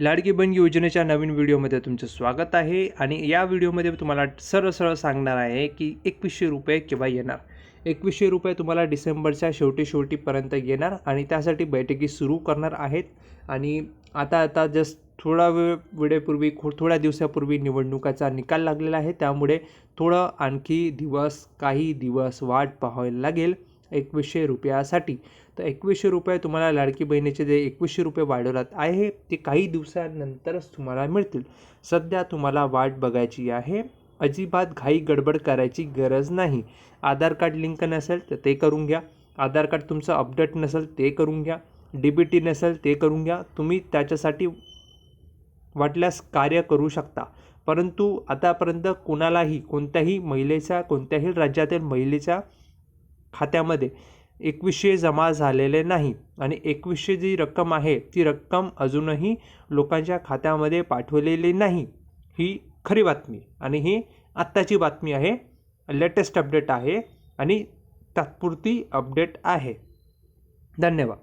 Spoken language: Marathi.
लाडकी बहीण योजनेच्या नवीन व्हिडिओमध्ये तुमचं स्वागत आहे आणि या व्हिडिओमध्ये तुम्हाला सरळ सरळ सांगणार आहे की एकवीसशे रुपये केव्हा येणार. एकवीसशे रुपये तुम्हाला डिसेंबरच्या शेवटी शेवटीपर्यंत येणार आणि त्यासाठी बैठकी सुरू करणार आहेत. आणि आता आता जस्ट थोडा वेळ वेळेपूर्वी खो थोड्या दिवसापूर्वी निवडणुकाचा निकाल लागलेला आहे. त्यामुळे थोडं आणखी दिवस काही दिवस वाट पाहावी लागेल. एकवीसशे रुपयासाठी. तर एकवीसशे रुपये तुम्हाला लाडकी बहिणीचे जे एकवीसशे रुपये वाढवण्यात आहे ते काही दिवसानंतरच तुम्हाला मिळतील. सध्या तुम्हाला वाट बघायची आहे. अजिबात घाई गडबड करायची गरज नाही. आधार कार्ड लिंक नसेल तर ते करून घ्या. आधार कार्ड तुमचं अपडेट नसेल ते करून घ्या. डी बी टी नसेल ते करून घ्या. तुम्ही त्याच्यासाठी वाटल्यास कार्य करू शकता. परंतु आतापर्यंत कोणालाही कोणत्याही महिलेच्या कोणत्याही राज्यातील महिलेच्या खात्यामध्ये एकवीसशे जमा झालेले नाही आणि एकवीसशे जी रक्कम आहे ती रक्कम अजूनही लोकांच्या खात्यामध्ये पाठवलेली नाही ही खरी बातमी. आणि ही आत्ताची बातमी आहे लेटेस्ट अपडेट आहे आणि तात्पुरती अपडेट आहे. धन्यवाद.